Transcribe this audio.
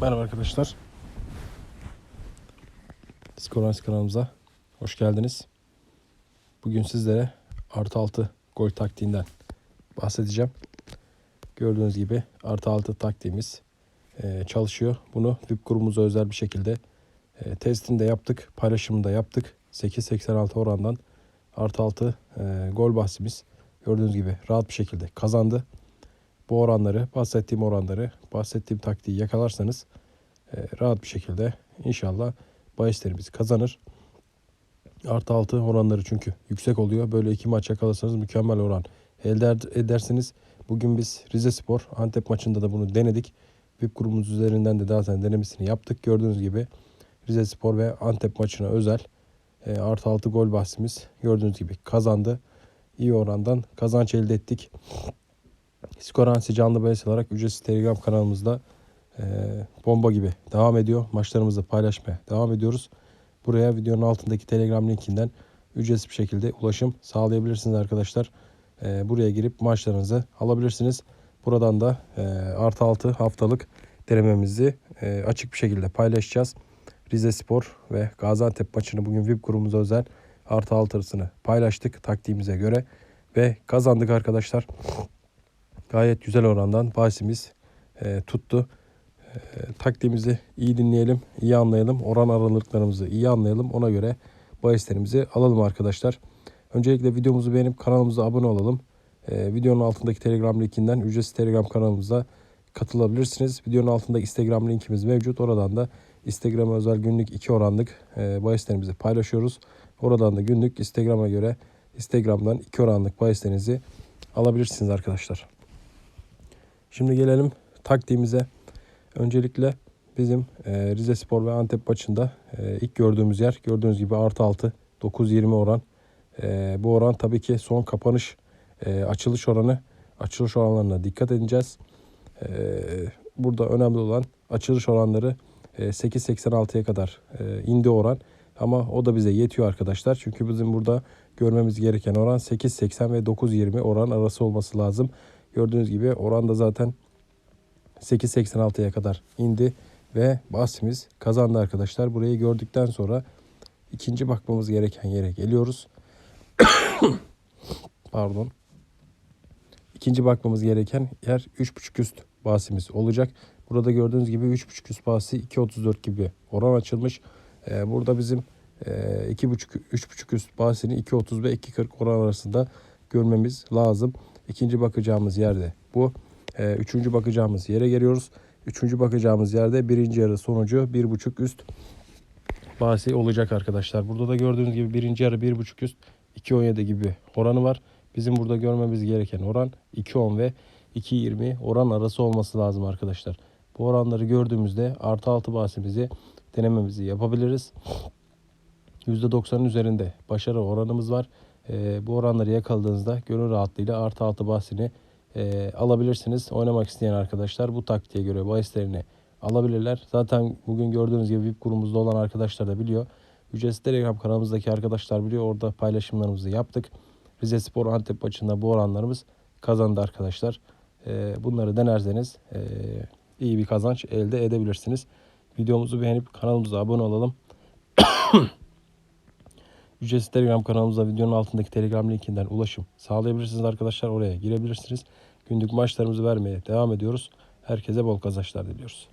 Merhaba arkadaşlar. Skorans kanalımıza hoş geldiniz. Bugün sizlere artı altı gol taktiğinden bahsedeceğim. Gördüğünüz gibi artı altı taktiğimiz e, çalışıyor. Bunu VIP grubumuza özel bir şekilde e, testini de yaptık. Paylaşımını da yaptık. 8.86 orandan artı altı e, gol bahsimiz gördüğünüz gibi rahat bir şekilde kazandı. Bu oranları, bahsettiğim oranları, bahsettiğim taktiği yakalarsanız e, rahat bir şekilde inşallah bahislerimiz kazanır. Artı altı oranları çünkü yüksek oluyor. Böyle iki maç yakalarsanız mükemmel oran elde ed- edersiniz. Bugün biz Rize Spor Antep maçında da bunu denedik. VIP grubumuz üzerinden de zaten denemesini yaptık. Gördüğünüz gibi Rize Spor ve Antep maçına özel e, artı altı gol bahsimiz gördüğünüz gibi kazandı. İyi orandan kazanç elde ettik. Skoransi canlı bahis olarak ücretsiz Telegram kanalımızda e, bomba gibi devam ediyor. Maçlarımızı paylaşmaya devam ediyoruz. Buraya videonun altındaki Telegram linkinden ücretsiz bir şekilde ulaşım sağlayabilirsiniz arkadaşlar. E, buraya girip maçlarınızı alabilirsiniz. Buradan da e, artı altı haftalık denememizi e, açık bir şekilde paylaşacağız. Rize Spor ve Gaziantep maçını bugün VIP grubumuza özel artı altısını paylaştık taktiğimize göre ve kazandık arkadaşlar. Gayet güzel orandan bahisimiz e, tuttu. E, taktiğimizi iyi dinleyelim, iyi anlayalım. Oran aralıklarımızı iyi anlayalım. Ona göre bahislerimizi alalım arkadaşlar. Öncelikle videomuzu beğenip kanalımıza abone olalım. E, videonun altındaki Telegram linkinden ücretsiz Telegram kanalımıza katılabilirsiniz. Videonun altında Instagram linkimiz mevcut. Oradan da Instagram'a özel günlük iki oranlık e, bahislerimizi paylaşıyoruz. Oradan da günlük Instagram'a göre Instagram'dan iki oranlık bahislerinizi alabilirsiniz arkadaşlar. Şimdi gelelim taktiğimize. Öncelikle bizim e, Rize Spor ve Antep maçında e, ilk gördüğümüz yer gördüğünüz gibi artı 6 9-20 oran. E, bu oran tabii ki son kapanış açılış oranı. Açılış oranlarına dikkat edeceğiz. Burada önemli olan açılış oranları e, 8.86'ya kadar indi oran. Ama o da bize yetiyor arkadaşlar. Çünkü bizim burada görmemiz gereken oran 8.80 ve 9.20 oran arası olması lazım. Gördüğünüz gibi oran da zaten 8.86'ya kadar indi ve bahsimiz kazandı arkadaşlar. Burayı gördükten sonra ikinci bakmamız gereken yere geliyoruz. Pardon. İkinci bakmamız gereken yer 3.5 üst bahsimiz olacak. Burada gördüğünüz gibi 3.5 üst bahsi 2.34 gibi oran açılmış. Ee, burada bizim e, 2.5 3.5 üst bahsini 2.30 ve 2.40 oran arasında görmemiz lazım. İkinci bakacağımız yerde bu. Ee, üçüncü bakacağımız yere geliyoruz. Üçüncü bakacağımız yerde birinci yarı sonucu bir buçuk üst bahsi olacak arkadaşlar. Burada da gördüğünüz gibi birinci yarı bir buçuk üst 2.17 gibi oranı var. Bizim burada görmemiz gereken oran 2.10 ve 2.20 oran arası olması lazım arkadaşlar. Bu oranları gördüğümüzde artı altı bahsimizi denememizi yapabiliriz. %90'ın üzerinde başarı oranımız var. E, bu oranları yakaladığınızda gönül rahatlığıyla artı altı bahsini e, alabilirsiniz. Oynamak isteyen arkadaşlar bu taktiğe göre bahislerini alabilirler. Zaten bugün gördüğünüz gibi VIP grubumuzda olan arkadaşlar da biliyor. Ücretsiz Telegram kanalımızdaki arkadaşlar biliyor. Orada paylaşımlarımızı yaptık. Rize Spor Antep maçında bu oranlarımız kazandı arkadaşlar. E, bunları denerseniz e, iyi bir kazanç elde edebilirsiniz. Videomuzu beğenip kanalımıza abone olalım. Ücretsiz Telegram kanalımıza videonun altındaki Telegram linkinden ulaşım sağlayabilirsiniz arkadaşlar. Oraya girebilirsiniz. Günlük maçlarımızı vermeye devam ediyoruz. Herkese bol kazançlar diliyoruz.